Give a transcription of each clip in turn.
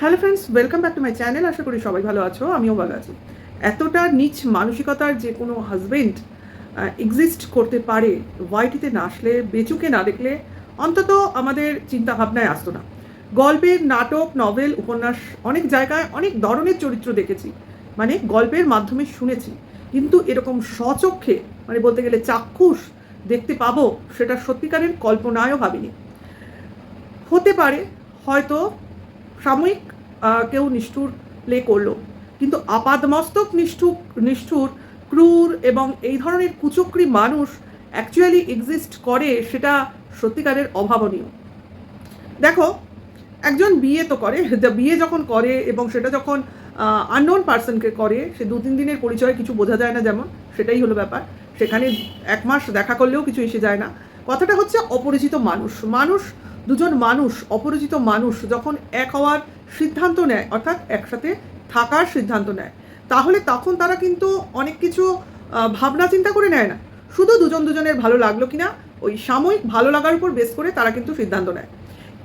Hello friends welcome back to my channel আশা করি সবাই ভালো আছো, আমিও ভালো আছি। এতটা নিচ মানসিকতার যে কোনো হাজবেন্ড এক্সিস্ট করতে পারে ওয়াইটিতে না আসলে, বেচুকে না দেখলে অন্তত আমাদের চিন্তা ভাবনায় আসতো না। গল্পের নাটক নভেল উপন্যাস, অনেক জায়গায় অনেক ধরনের চরিত্র দেখেছি। মানে গল্পের মাধ্যমে শুনেছি। কিন্তু এরকম স্বচক্ষে মানে বলতে গেলে চাক্ষুষ দেখতে পাবো, সেটা সত্যিকারের কল্পনায়ও ভাবিনি। হতে পারে, হয়তো সাময়িক কেউ নিষ্ঠুর প্লে করল। কিন্তু আপাদমস্তক নিষ্ঠুর নিষ্ঠুর, ক্রূর এবং এই ধরনের কুচক্রি মানুষ অ্যাকচুয়ালি এক্সিস্ট করে সেটা সত্যিকারের অভাবনীয়। দেখো, একজন বিয়ে তো করে বিয়ে যখন করে এবং সেটা যখন আননোন পার্সনকে করে, সে দু তিন দিনের পরিচয় কিছু বোঝা যায় না যেমন, সেটাই হলো ব্যাপার। সেখানে এক মাস দেখা করলেও কিছু এসে যায় না। কথাটা হচ্ছে অপরিচিত মানুষ। মানুষ দুজন মানুষ, অপরিচিত মানুষ যখন এক হওয়ার সিদ্ধান্ত নেয়, অর্থাৎ একসাথে থাকার সিদ্ধান্ত নেয়, তাহলে তখন তারা কিন্তু অনেক কিছু ভাবনা চিন্তা করে নেয় না। শুধু দুজন দুজনের ভালো লাগল কিনা, ওই সাময়িক ভালো লাগার উপর বেস করে তারা কিন্তু সিদ্ধান্ত নেয়।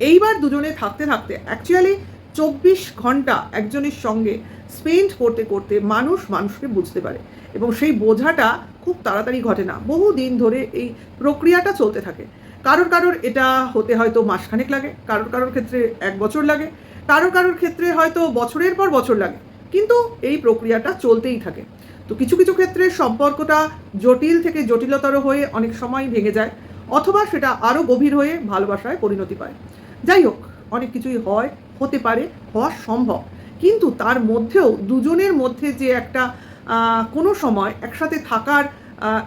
এইবার দুজনে থাকতে থাকতে অ্যাকচুয়ালি চব্বিশ ঘণ্টা একজনের সঙ্গে স্পেন্ড করতে করতে মানুষ মানুষকে বুঝতে পারে এবং সেই বোঝাটা খুব তাড়াতাড়ি ঘটে না। বহু দিন ধরে এই প্রক্রিয়াটা চলতে থাকে। কারোর কারোর এটা হতে হয়তো মাসখানেক লাগে, কারোর কারোর ক্ষেত্রে এক বছর লাগে, কারোর কারোর ক্ষেত্রে হয়তো বছরের পর বছর লাগে, কিন্তু এই প্রক্রিয়াটা চলতেই থাকে। তো কিছু কিছু ক্ষেত্রে সম্পর্কটা জটিল থেকে জটিলতর হয়ে অনেক সময় ভেঙে যায়, অথবা সেটা আরও গভীর হয়ে ভালোবাসায় পরিণতি পায়। যাই হোক, অনেক কিছুই হয় হতে পারে হওয়া সম্ভব। কিন্তু তার মধ্যেও দুজনের মধ্যে যে একটা কোনো সময় একসাথে থাকার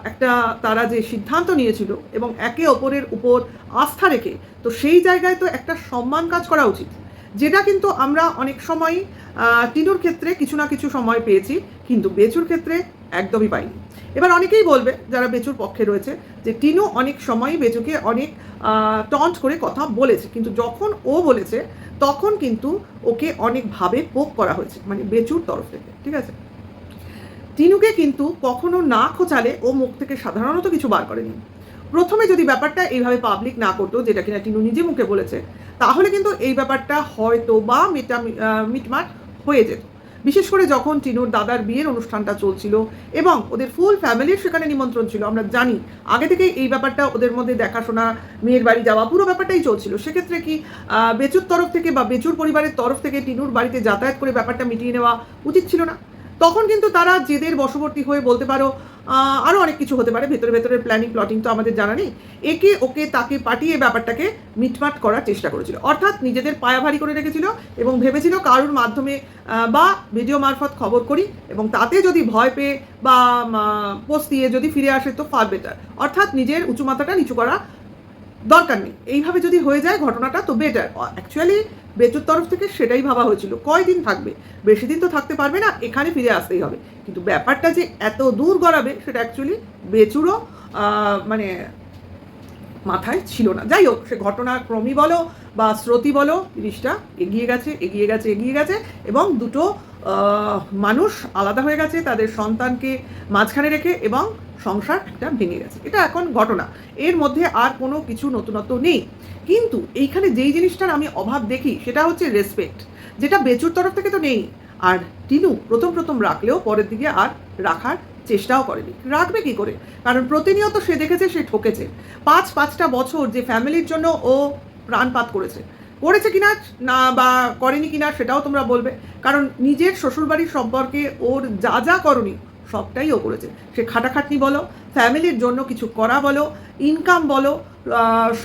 একটা তারা যে সিদ্ধান্ত নিয়েছিল এবং একে অপরের উপর আস্থা রেখে তো সেই জায়গায় তো একটা সম্মান কাজ করা উচিত। যেটা কিন্তু আমরা অনেক সময়ই আহ, টিনুর ক্ষেত্রে কিছু না কিছু সময় পেয়েছি কিন্তু বেচুর ক্ষেত্রে একদমই পাইনি। এবার অনেকেই বলবে, যারা বেচুর পক্ষে রয়েছে, যে টিনু অনেক সময়ই বেচুকে অনেক টন্ট করে কথা বলেছে। কিন্তু যখন ও বলেছে, তখন কিন্তু ওকে অনেকভাবে পোক করা হয়েছে মানে বেচুর তরফ থেকে, ঠিক আছে? টিনুকে কিন্তু কখনো না খোঁচালে ও মুখ থেকে সাধারণত কিছু বার করেনি। প্রথমে যদি ব্যাপারটা এইভাবে পাবলিক না করতো, যেটা কিনা টিনু নিজে মুখে বলেছে, তাহলে কিন্তু এই ব্যাপারটা হয়তো বা মিটা মিটমাট হয়ে যেত। বিশেষ করে যখন টিনুর দাদার বিয়ের অনুষ্ঠানটা চলছিল এবং ওদের ফুল ফ্যামিলির সেখানে নিমন্ত্রণ ছিল, আমরা জানি। আগে থেকে এই ব্যাপারটা ওদের মধ্যে দেখাশোনা, মেয়ের বাড়ি যাওয়া পুরো ব্যাপারটাই চলছিল। সেক্ষেত্রে কি বেচুর তরফ থেকে বা বেচুর পরিবারের তরফ থেকে টিনুর বাড়িতে যাতায়াত করে ব্যাপারটা মিটিয়ে নেওয়া উচিত ছিল না? তখন কিন্তু তারা জেদের বশবর্তী হয়ে বলতে পারো আরও অনেক কিছু হতে পারে, ভেতরে ভেতরে প্ল্যানিং প্লটিং তো আমাদের জানা নেই। একে ওকে তাকে পাঠিয়ে ব্যাপারটাকে মিটমাট করার চেষ্টা করেছিল। অর্থাৎ নিজেদের পায়া ভারী করে রেখেছিল এবং ভেবেছিল কারুর মাধ্যমে বা ভিডিও মারফত খবর করি এবং তাতে যদি ভয় পেয়ে বা পোস্ট দিয়ে যদি ফিরে আসে তো ফার বেটার অর্থাৎ নিজের উঁচু মাথাটা নিচু করা দরকার নেই। এইভাবে যদি হয়ে যায় ঘটনাটা, তো বেটার অ্যাকচুয়ালি বেচুর তরফ থেকে সেটাই ভাবা হয়েছিল। কয়দিন থাকবে? বেশি দিন তো থাকতে পারবে না, এখানে ফিরে আসতেই হবে। কিন্তু ব্যাপারটা যে এত দূর গড়াবে, সেটা অ্যাকচুয়ালি বেচুরও মানে মাথায় ছিল না। যাই হোক, সে ঘটনাক্রমই বলো বা স্রোতই বলো, জিনিসটা এগিয়ে গেছে এগিয়ে গেছে এগিয়ে গেছে এবং দুটো মানুষ আলাদা হয়ে গেছে, তাদের সন্তানকে মাঝখানে রেখে এবং সংসার একটা ভেঙে গেছে। এটা এখন ঘটনা। এর মধ্যে আর কোনো কিছু নতুনত্ব নেই। কিন্তু এইখানে যেই জিনিসটার আমি অভাব দেখি, সেটা হচ্ছে রেসপেক্ট যেটা বেচুর তরফ থেকে তো নেই। আর টিনু প্রথম প্রথম রাখলেও পরের দিকে আর রাখার চেষ্টাও করেনি। রাখবে কি করে? কারণ প্রতিনিয়ত সে দেখেছে, সে ঠকেছে। পাঁচ পাঁচটা বছর যে ফ্যামিলির জন্য ও প্রাণপাত করেছে। করেছে কিনা না বা করেনি কিনা সেটাও তোমরা বলবে। কারণ নিজের শ্বশুরবাড়ির সম্পর্কে ওর যা যা করনি সবটাই ও করেছে। সে খাটাখাটনি বলো, ফ্যামিলির জন্য কিছু করা বলো ইনকাম বলো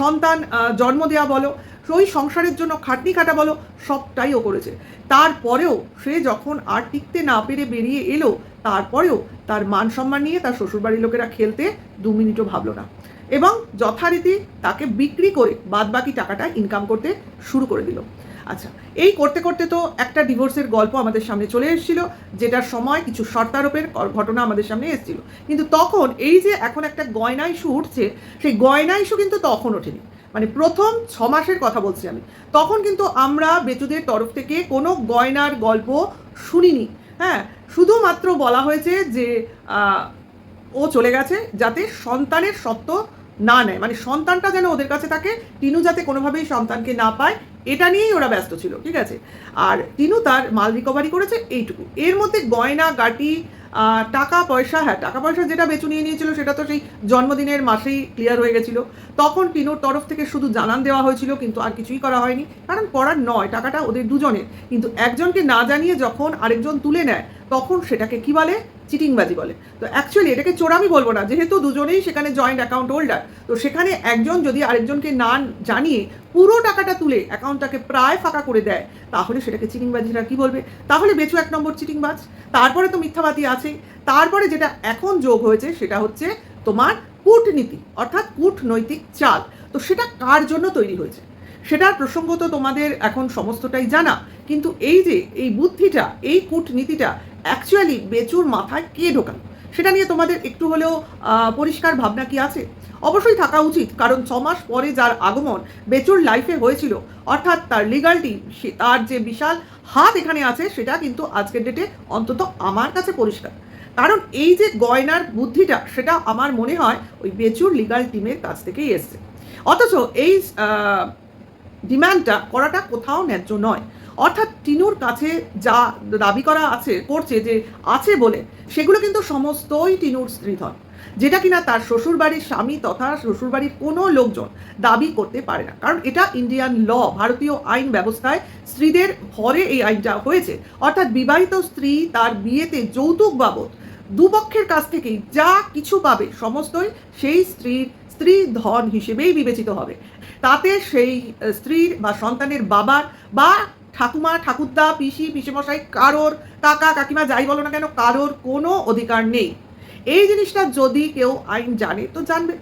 সন্তান জন্ম দেওয়া বলো, ওই সংসারের জন্য খাটনি খাটা বলো, সবটাই ও করেছে। তারপরেও সে যখন আর টিকতে না পেরে বেরিয়ে এলো, তারপরেও তার মান সম্মান নিয়ে তার শ্বশুরবাড়ির লোকেরা খেলতে দু মিনিটও ভাবলো না। এবং যথারীতি তাকে বিক্রি করে বাদবাকি টাকাটা ইনকাম করতে শুরু করে দিল। আচ্ছা এই করতে করতে তো একটা ডিভোর্সের গল্প আমাদের সামনে চলে এসেছিল, যেটার সময় কিছু শর্তারোপের ঘটনা আমাদের সামনে এসেছিল। কিন্তু তখন এই যে এখন একটা গয়না ইস্যু উঠছে, সেই গয়না ইস্যু কিন্তু তখন ওঠেনি। মানে প্রথম ছ মাসের কথা বলছি আমি। তখন কিন্তু আমরা বেচুদের তরফ থেকে কোনো গয়নার গল্প শুনিনি। হ্যাঁ শুধুমাত্র বলা হয়েছে যে ও চলে গেছে যাতে সন্তানের সত্ত্ব না নেয়। মানে সন্তানটা যেন ওদের কাছে থাকে, টিনু যাতে কোনোভাবেই সন্তানকে না পায় এটা নিয়েই ওরা ব্যস্ত ছিল, ঠিক আছে? আর টিনু তার মাল রিকভারি করেছে এইটুকু। এর মধ্যে গয়না, গাটি টাকা, পয়সা হ্যাঁ টাকা, পয়সা যেটা বেচু নিয়ে নিয়েছিল সেটা তো সেই জন্মদিনের মাসেই ক্লিয়ার হয়ে গেছিল। তখন টিনুর তরফ থেকে শুধু জানান দেওয়া হয়েছিল, কিন্তু আর কিছুই করা হয়নি। কারণ করার নয়, টাকাটা ওদের দুজনের। কিন্তু একজনকে না জানিয়ে যখন আরেকজন তুলে নেয়, তখন সেটাকে কি বলে? চিটিংবাজি বলে। তো অ্যাকচুয়ালি এটাকে চোরামি বলব না, যেহেতু দুজনেই সেখানে জয়েন্ট অ্যাকাউন্ট হোল্ডার তো সেখানে একজন যদি আরেকজনকে না জানিয়ে পুরো টাকাটা তুলে অ্যাকাউন্টটাকে প্রায় ফাঁকা করে দেয়, তাহলে সেটাকে চিটিংবাজিরা কি বলবে? তাহলে বেচু এক নম্বর চিটিংবাজ। তারপরে তো মিথ্যাবাদী আছেই তারপরে যেটা এখন যোগ হয়েছে সেটা হচ্ছে তোমার কূটনীতি, অর্থাৎ কূটনৈতিক চাল। তো সেটা কার জন্য তৈরি হয়েছে? সেটার প্রসঙ্গ তো তোমাদের এখন সমস্তটাই জানা, কিন্তু এই যে এই বুদ্ধিটা, এই কূটনীতিটা অ্যাকচুয়ালি বেচুর মাথায় কে ঢোকানো সেটা নিয়ে তোমাদের একটু হলেও পরিষ্কার ভাবনা কি আছে? অবশ্যই থাকা উচিত কারণ ছ মাস পরে যার আগমন বেচুর লাইফে হয়েছিল অর্থাৎ তার লিগাল টিম তার যে বিশাল হাত এখানে আছে সেটা কিন্তু আজকের ডেটে অন্তত আমার কাছে পরিষ্কার। কারণ এই যে গয়নার বুদ্ধিটা সেটা আমার মনে হয় ওই বেচুর লিগাল টিমের কাছ থেকেই এসছে। অথচ এই আহ, ডিমান্ডটা করাটা কোথাও ন্যায্য নয়। অর্থাৎ টিনুর কাছে যা দাবি করা আছে, করছে, যে আছে বলে, সেগুলো কিন্তু সমস্তই টিনুর স্ত্রীধন, যেটা কিনা তার শ্বশুরবাড়ির স্বামী তথা শ্বশুরবাড়ির কোনো লোকজন দাবি করতে পারে না। কারণ এটা ইন্ডিয়ান ল ভারতীয় আইন ব্যবস্থায় স্ত্রীদের ভরে এই আইনটা হয়েছে। অর্থাৎ বিবাহিত স্ত্রী তার বিয়েতে যৌতুক বাবদ দুপক্ষের কাছ থেকেই যা কিছু পাবে, সমস্তই সেই স্ত্রীর স্ত্রী ধন হিসেবেই বিবেচিত হবে। তাতে সেই স্ত্রীর বা সন্তানের বাবার বা ঠাকুমা, ঠাকুরদা, পিসি, পিসেমশাই, কারোর, কাকা, কাকিমা, যাই বলো না কেন, কারোর কোনো অধিকার নেই। এই জিনিসটা যদি কেউ আইন জানে, তো জানবে।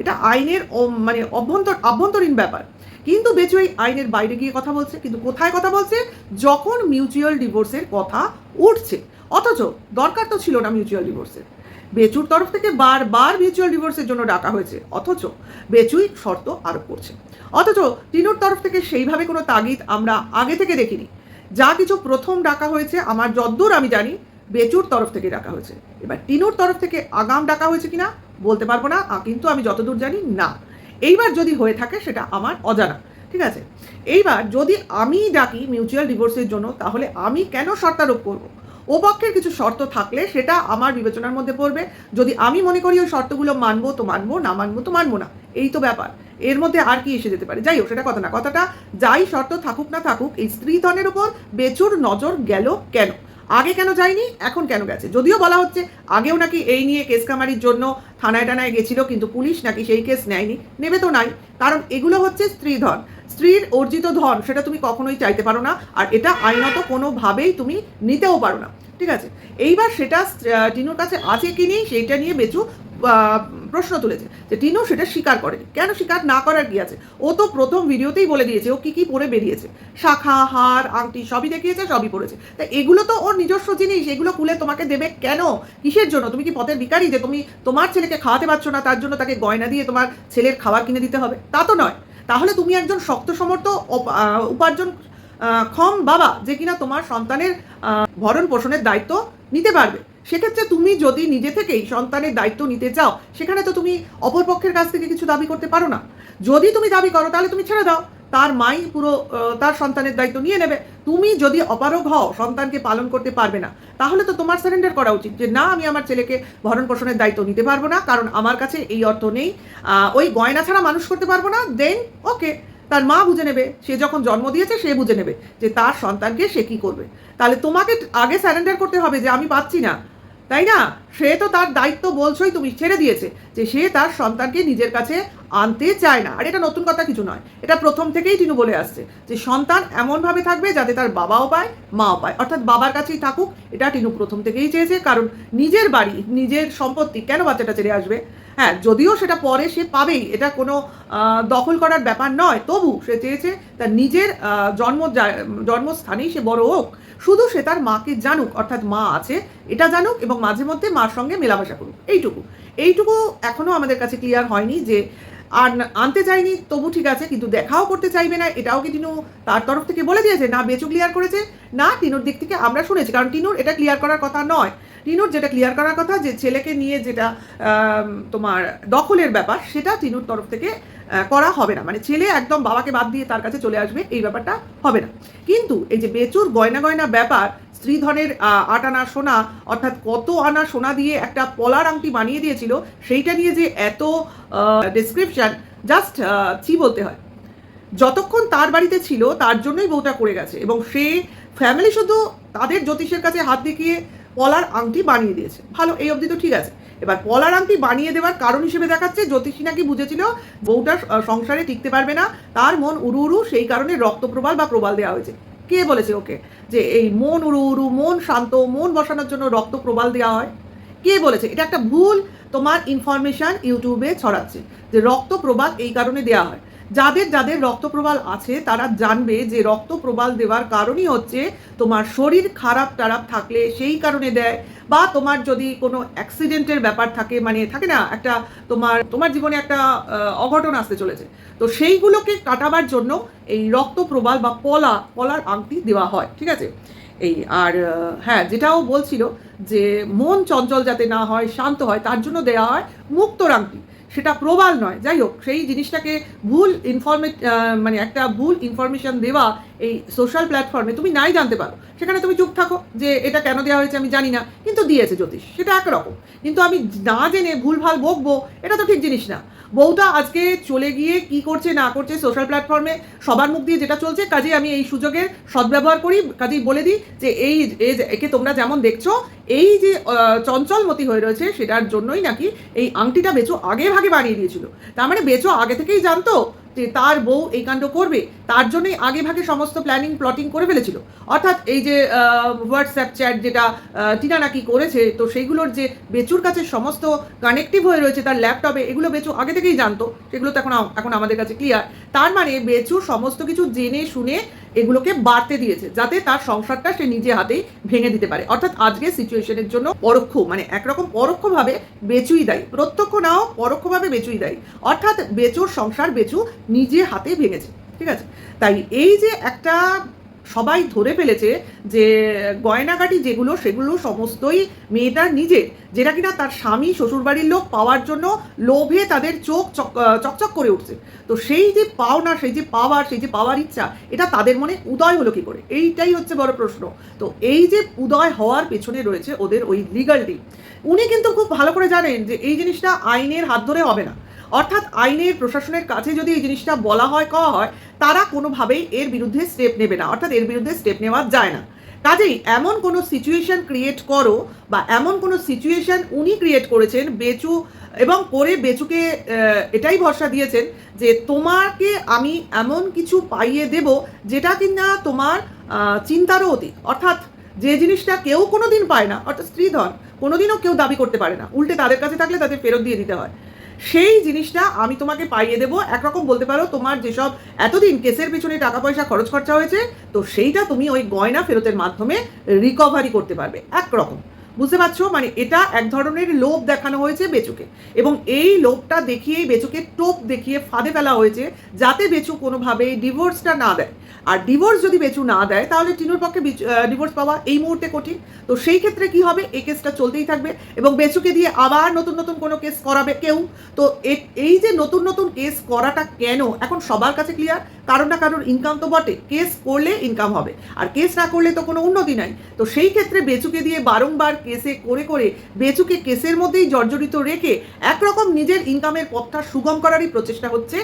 এটা আইনের মানে অভ্যন্তর, আভ্যন্তরীণ ব্যাপার। কিন্তু বেচু এই আইনের বাইরে গিয়ে কথা বলছে, কিন্তু কোথায় কথা বলছে? যখন মিউচুয়াল ডিভোর্সের কথা উঠছে। অথচ দরকার তো ছিল না মিউচুয়াল ডিভোর্সের বেচুর তরফ থেকে বারবার মিউচুয়াল ডিভোর্সের জন্য ডাকা হয়েছে। অথচ বেচুই শর্ত আরোপ করছে। অথচ টিনুর তরফ থেকে সেইভাবে কোনো তাগিদ আমরা আগে থেকে দেখিনি। যা কিছু প্রথম ডাকা হয়েছে, আমার যদ্দূর আমি জানি, বেচুর তরফ থেকে ডাকা হয়েছে। এবার টিনুর তরফ থেকে আগাম ডাকা হয়েছে কিনা, বলতে পারব না কিন্তু আমি যতদূর জানি, না। এইবার যদি হয়ে থাকে, সেটা আমার অজানা। ঠিক আছে? এইবার যদি আমি ডাকি মিউচুয়াল ডিভোর্সের জন্য, তাহলে আমি কেন শর্তারোপ করব? ও পক্ষের কিছু শর্ত থাকলে সেটা আমার বিবেচনার মধ্যে পড়বে। যদি আমি মনে করি ওই শর্তগুলো মানবো, তো মানবো, না মানবো, তো মানবো না। এই তো ব্যাপার। এর মধ্যে আর কি এসে যেতে পারে? যাই হোক, সেটা কথা না। কথাটা, যাই শর্ত থাকুক না থাকুক, এই স্ত্রীধনের উপর বেচুর নজর গেল কেন? আগে কেন যায়নি? এখন কেন গেছে? যদিও বলা হচ্ছে, আগেও নাকি এই নিয়ে কেস কামারির জন্য থানায় টানায় গেছিল, কিন্তু পুলিশ নাকি সেই কেস নেয়নি। নেবে তো নাই। কারণ এগুলো হচ্ছে স্ত্রীধন। স্ত্রীর অর্জিত ধন, সেটা তুমি কখনোই চাইতে পারো না, আর এটা আইনত কোনোভাবেই তুমি নিতেও পারো না। ঠিক আছে? এইবার সেটা টিনুর কাছে আছে কি নেই, সেইটা নিয়ে বেচু প্রশ্ন তুলেছে যে টিনু সেটা স্বীকার করেনি। কেন স্বীকার না করার কি আছে? ও তো প্রথম ভিডিওতেই বলে দিয়েছে, ও কি কি পরে বেরিয়েছে। শাখা, হার, আংটি সবই দেখিয়েছে, সবই পড়েছে তা এগুলো তো ওর নিজস্ব জিনিস, এগুলো খুলে তোমাকে দেবে কেন? কিসের জন্য? তুমি কি পথের ভিখারি যে তুমি তোমার ছেলেকে খাওয়াতে পারছ না, তার জন্য তাকে গয়না দিয়ে তোমার ছেলের খাবার কিনে দিতে হবে? তা তো নয়। তাহলে তুমি একজন শক্ত সমর্থ উপার্জন ক্ষম বাবা যে কিনা তোমার সন্তানের ভরণ পোষণের দায়িত্ব নিতে পারবে। সেক্ষেত্রে তুমি যদি নিজে থেকেই সন্তানের দায়িত্ব নিতে চাও, সেখানে তো তুমি অপরপক্ষের কাছ থেকে কিছু দাবি করতে পারো না। যদি তুমি দাবি করো, তাহলে তুমি ছেড়ে দাও। তার মাই পুরো তার সন্তানের দায়িত্ব নিয়ে নেবে। তুমি যদি অপারগ হও, সন্তানকে পালন করতে পারবে না, তাহলে তো তোমার সারেন্ডার করা উচিত যে, না, আমি আমার ছেলেকে ভরণ পোষণের দায়িত্ব নিতে পারব না, কারণ আমার কাছে এই অর্থ নেই ওই গয়না ছাড়া মানুষ করতে পারব না দেন ওকে তার মা বুঝে নেবে, সে যখন জন্ম দিয়েছে, সে বুঝে নেবে যে, তার সন্তানকে সে কি করবে। তাহলে তোমাকে আগে স্যারেন্ডার করতে হবে যে, আমি পাচ্ছি না। তাই না? সে তো তার দায়িত্ব বলছোই তুমি, ছেড়ে দিয়েছে যে, সে তার সন্তানকে নিজের কাছে আনতে চায় না। আর এটা নতুন কথা কিছু নয়। এটা প্রথম থেকেই টিনু বলে আসছে যে সন্তান এমনভাবে থাকবে যাতে তার বাবাও পায়, মাও পায়। অর্থাৎ বাবার কাছেই থাকুক, এটা টিনু প্রথম থেকেই চেয়েছে। কারণ নিজের বাড়ি, নিজের সম্পত্তি কেন বাচ্চাটা ছেড়ে আসবে? হ্যাঁ যদিও সেটা পরে সে পাবেই, এটা কোনো দখল করার ব্যাপার নয়। তবু সে চেয়েছে তার নিজের জন্ম জন্মস্থানেই সে বড় হোক। শুধু সে তার মাকে জানুক, অর্থাৎ মা আছে, এটা জানুক এবং মাঝে মধ্যে মার সঙ্গে মেলামেশা করুক। এইটুকু। এইটুকু এখনও আমাদের কাছে ক্লিয়ার হয়নি যে আর আনতে চাইনি, তবু ঠিক আছে, কিন্তু দেখাও করতে চাইবে না, এটাও কি টিনু তার তরফ থেকে বলে দিয়েছে? না, বেচু ক্লিয়ার করেছে, না, টিনুর দিক থেকে আমরা শুনেছি, কারণ টিনুর এটা ক্লিয়ার করার কথা নয়। টিনুর যেটা ক্লিয়ার করার কথা, যে ছেলেকে নিয়ে যেটা তোমার দখলের ব্যাপার, সেটা টিনুর তরফ থেকে করা হবে না। মানে ছেলে একদম বাবাকে বাদ দিয়ে তার কাছে চলে আসবে, এই ব্যাপারটা হবে না। কিন্তু এই যে বেচুর গয়না গয়না ব্যাপার আহ, আট আনা সোনা অর্থাৎ কত আনা সোনা দিয়ে একটা পলার আংটি বানিয়ে দিয়েছিল সেইটা নিয়ে যে এত ডেসক্রিপশন জাস্ট চি বলতে হয়। যতক্ষণ তার বাড়িতে ছিল তার জন্যই বউটা করে গেছে এবং সে ফ্যামিলি শুধু তাদের জ্যোতিষের কাছে হাত দেখিয়ে পলার আংটি বানিয়ে দিয়েছে। ভালো এই অবধি তো ঠিক আছে। এবার পলার আংটি বানিয়ে দেওয়ার কারণ হিসেবে দেখাচ্ছে জ্যোতিষী নাকি বুঝেছিল বউটা সংসারে টিকতে পারবে না তার মন উড়ু উড়ু সেই কারণে রক্তপ্রবাল বা প্রবাল দেওয়া হয়েছে। কে বলেছে ওকে? যে এই মন উড়ু উড়ু, মন শান্ত, মন বসানোর জন্য রক্ত প্রবাল দেওয়া হয়। কে বলেছে? এটা একটা ভুল। তোমার ইনফরমেশান ইউটিউবে ছড়াচ্ছে যে রক্ত প্রবাদ এই কারণে দেওয়া হয়। যাদের যাদের রক্তপ্রবাল আছে, তারা জানবে যে রক্তপ্রবাল দেওয়ার কারণই হচ্ছে তোমার শরীর খারাপ টারাপ থাকলে সেই কারণে দেয়, বা তোমার যদি কোনো অ্যাক্সিডেন্টের ব্যাপার থাকে মানে থাকে না, একটা তোমার তোমার জীবনে একটা অঘটন আসতে চলেছে। তো সেইগুলোকে কাটাবার জন্য এই রক্তপ্রবাল বা পলা, পলার আংটি দেওয়া হয়, ঠিক আছে? এই আর হ্যাঁ যেটাও বলছিল যে মন চঞ্চল যাতে না হয়, শান্ত হয়, তার জন্য দেওয়া হয় মুক্তর আংটি। সেটা প্রবাল নয়। যাই হোক, সেই জিনিসটাকে ভুল ইনফরমে মানে একটা ভুল ইনফরমেশন দেওয়া এই সোশ্যাল প্ল্যাটফর্মে তুমি নাই জানতে পারো। সেখানে তুমি চুপ থাকো যে এটা কেন দেওয়া হয়েছে আমি জানি না, কিন্তু দিয়েছে জ্যোতিষ, সেটা একরকম। কিন্তু আমি না জেনে ভুলভাল বকবো, এটা তো ঠিক জিনিস না। বউটা আজকে চলে গিয়ে কি করছে, না করছে সোশ্যাল প্ল্যাটফর্মে সবার মুখ দিয়ে যেটা চলছে, কাজেই আমি এই সুযোগের সদ্ব্যবহার করি, কাজেই বলে দিই যে এই একে তোমরা যেমন দেখছ, এই যে চঞ্চলমতি হয়ে রয়েছে, সেটার জন্যই নাকি এই আংটিটা বেচো, আগে ভাগে বানিয়ে দিয়েছিল। তার মানে বেচো আগে থেকেই জানতো যে তার বউ এই কাণ্ড করবে, তার জন্যই আগে ভাগে সমস্ত প্ল্যানিং প্লটিং করে ফেলেছিল। অর্থাৎ এই যে হোয়াটসঅ্যাপ চ্যাট যেটা টিনা নাকি করেছে, তো সেইগুলোর যে বেচুর কাছে সমস্ত কানেক্টিভ হয়ে রয়েছে তার ল্যাপটপে এগুলো বেচু আগে থেকেই জানতো। সেগুলো তো এখন এখন আমাদের কাছে ক্লিয়ার তার মানে বেচু সমস্ত কিছু জেনে শুনে এগুলোকে বাড়তে দিয়েছে, যাতে তার সংসারটা সে নিজে হাতেই ভেঙে দিতে পারে। অর্থাৎ আজকে সিচুয়েশনের জন্য পরোক্ষ মানে একরকম পরোক্ষভাবে বেচুই দেয়। প্রত্যক্ষ নাও, পরোক্ষভাবে বেচুই দেয়। অর্থাৎ বেচুর সংসার বেচু নিজে হাতে ভেঙেছে। ঠিক আছে? তাই এই যে একটা সবাই ধরে ফেলেছে যে গয়নাগাটি যেগুলো, সেগুলো সমস্তই মেয়েটার নিজের, যেটা কিনা তার স্বামী শ্বশুরবাড়ির লোক পাওয়ার জন্য লোভে তাদের চোখ চক, চকচক করে উঠছে। তো সেই যে পাওনা, সেই যে পাওয়ার, সেই যে পাওয়ার ইচ্ছা, এটা তাদের মনে উদয় হলো কি করে? এইটাই হচ্ছে বড় প্রশ্ন। তো এই যে উদয় হওয়ার পেছনে রয়েছে ওদের ওই লিগাল টিম উনি কিন্তু খুব ভালো করে জানেন যে এই জিনিসটা আইনের হাত ধরে হবে না। অর্থাৎ আইনের, প্রশাসনের কাছে যদি এই জিনিসটা বলা হয়, কওয়া হয়, তারা কোনোভাবেই এর বিরুদ্ধে স্টেপ নেবে না। অর্থাৎ এর বিরুদ্ধে স্টেপ নেওয়া যায় না। কাজেই এমন কোনো সিচুয়েশন ক্রিয়েট করো বা এমন কোনো সিচুয়েশন উনি ক্রিয়েট করেছেন, বেচু এবং করে বেচুকে এটাই ভরসা দিয়েছেন যে তোমাকে আমি এমন কিছু পাইয়ে দেব যেটা কিনা তোমার চিন্তারও অতীত। অর্থাৎ যে জিনিসটা কেউ কোনো দিন পায় না, অর্থাৎ স্ত্রীধন, কোনোদিনও কেউ দাবি করতে পারে না। উল্টে তাদের কাছে থাকলে তাদের ফেরত দিয়ে দিতে হয়। সেই জিনিসটা আমি তোমাকে পাইয়ে দেবো। একরকম বলতে পারো, তোমার যেসব এতদিন কেসের পেছনে টাকা পয়সা খরচ খরচা হয়েছে, তো সেইটা তুমি ওই গয়না ফেরতের মাধ্যমে রিকভারি করতে পারবে। একরকম। বুঝতে পারছ? মানে এটা এক ধরনের লোভ দেখানো হয়েছে বেচুকে। এবং এই লোভটা দেখিয়েই বেচুকে টোপ দেখিয়ে ফাঁদে ফেলা হয়েছে, যাতে বেচু কোনোভাবে ডিভোর্সটা না দেয়। আর ডিভোর্স যদি বেচু না দেয়, তাহলে টিনুর পক্ষে ডিভোর্স পাওয়া এই মুহূর্তে কঠিন। তো সেই ক্ষেত্রে কি হবে? এই কেসটা চলতেই থাকবে। এবং বেচুকে দিয়ে আবার নতুন নতুন কোনো কেস করাবে কেউ? তো এই যে নতুন নতুন কেস করাটা কেন? এখন সবার কাছে ক্লিয়ার কারণ না কারোর ইনকাম তো বটে। কেস করলে ইনকাম হবে। আর কেস না করলে তো কোনো উন্নতি নাই। তো সেই ক্ষেত্রে বেচুকে দিয়ে বারংবার কেসে করে করে বেচুকে কেসের মধ্যেই জর্জরিত রেখে একরকম নিজের ইনকামের পথটা সুগম করারই প্রচেষ্টা হচ্ছে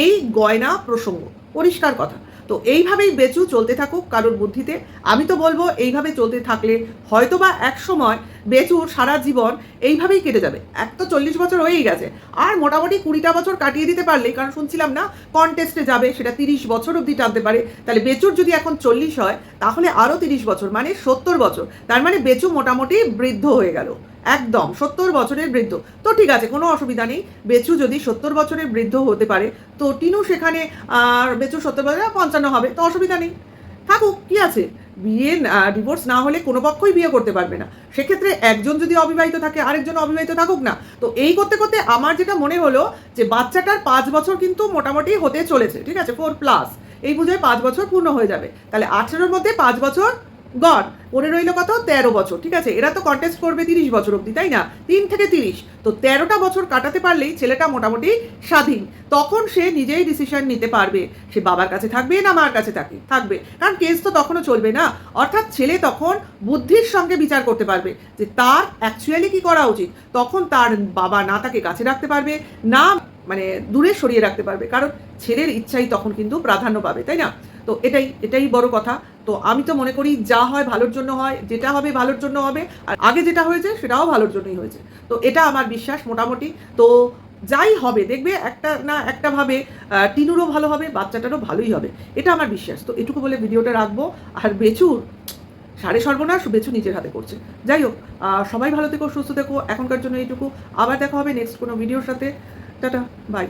এই গয়না প্রসঙ্গ। পরিষ্কার কথা। তো এইভাবেই বেচু চলতে থাকুক কারোর বুদ্ধিতে। আমি তো বলব, এইভাবে চলতে থাকলে হয়তোবা এক সময় বেচুর সারা জীবন এইভাবেই কেটে যাবে। এক তো চল্লিশ বছর হয়েই গেছে। আর মোটামুটি কুড়িটা বছর কাটিয়ে দিতে পারলেই, কারণ শুনছিলাম না কন্টেস্টে যাবে, সেটা তিরিশ বছর অবধি টানতে পারে। তাহলে বেচুর যদি এখন চল্লিশ হয়, তাহলে আরও তিরিশ বছর মানে সত্তর বছর। তার মানে বেচু মোটামুটি বৃদ্ধ হয়ে গেল। একদম, সত্তর বছরের বৃদ্ধ। তো ঠিক আছে, কোনো অসুবিধা নেই। বেচু যদি সত্তর বছরের বৃদ্ধ হতে পারে, তো টিনু সেখানে, আর বেচু সত্তর বছর পঞ্চান্ন হবে, তো অসুবিধা নেই। থাকুক, কি আছে? বিয়ে ডিভোর্স না হলে কোনো পক্ষই বিয়ে করতে পারবে না। সেক্ষেত্রে একজন যদি অবিবাহিত থাকে, আরেকজন অবিবাহিত থাকুক না। তো এই করতে করতে আমার যেটা মনে হলো যে বাচ্চাটার পাঁচ বছর কিন্তু মোটামুটি হতে চলেছে, ঠিক আছে ফোর প্লাস এই বুঝে পাঁচ বছর পূর্ণ হয়ে যাবে। তাহলে আঠেরোর মধ্যে পাঁচ বছর গড, পড়ে রইল কত? তেরো বছর, ঠিক আছে? এরা তো কন্টেস্ট করবে তিরিশ বছর অবধি, তাই না? তিন থেকে তিরিশ। তো তেরোটা বছর কাটাতে পারলেই ছেলেটা মোটামুটি স্বাধীন। তখন সে নিজেই ডিসিশন নিতে পারবে। সে বাবার কাছে থাকবে না মার কাছে থাকে, থাকবে। কারণ কেস তো তখনও চলবে না। অর্থাৎ ছেলে তখন বুদ্ধির সঙ্গে বিচার করতে পারবে যে তার অ্যাকচুয়ালি কি করা উচিত। তখন তার বাবা না তাকে কাছে রাখতে পারবে, না মানে দূরে সরিয়ে রাখতে পারবে। কারণ ছেলের ইচ্ছাই তখন কিন্তু প্রাধান্য পাবে, তাই না? তো এটাই এটাই বড় কথা। তো আমি তো মনে করি যা হয় ভালোর জন্য হয়, যেটা হবে ভালোর জন্য হবে, আর আগে যেটা হয়েছে সেটাও ভালোর জন্যই হয়েছে। তো এটা আমার বিশ্বাস মোটামুটি। তো যাই হবে, দেখবে একটা না একটা ভাবে টিনুরও ভালো হবে, বাচ্চাটারও ভালোই হবে। এটা আমার বিশ্বাস। তো এটুকু বলে ভিডিওটা রাখব। আর বেচুর সাড়ে সর্বনাশ বেচু নিজের হাতে করছে। যাই হোক সবাই ভালো থেকো, সুস্থ থেকো, এখনকার জন্য এইটুকু। আবার দেখা হবে নেক্সট কোনো ভিডিওর সাথে। Tata bye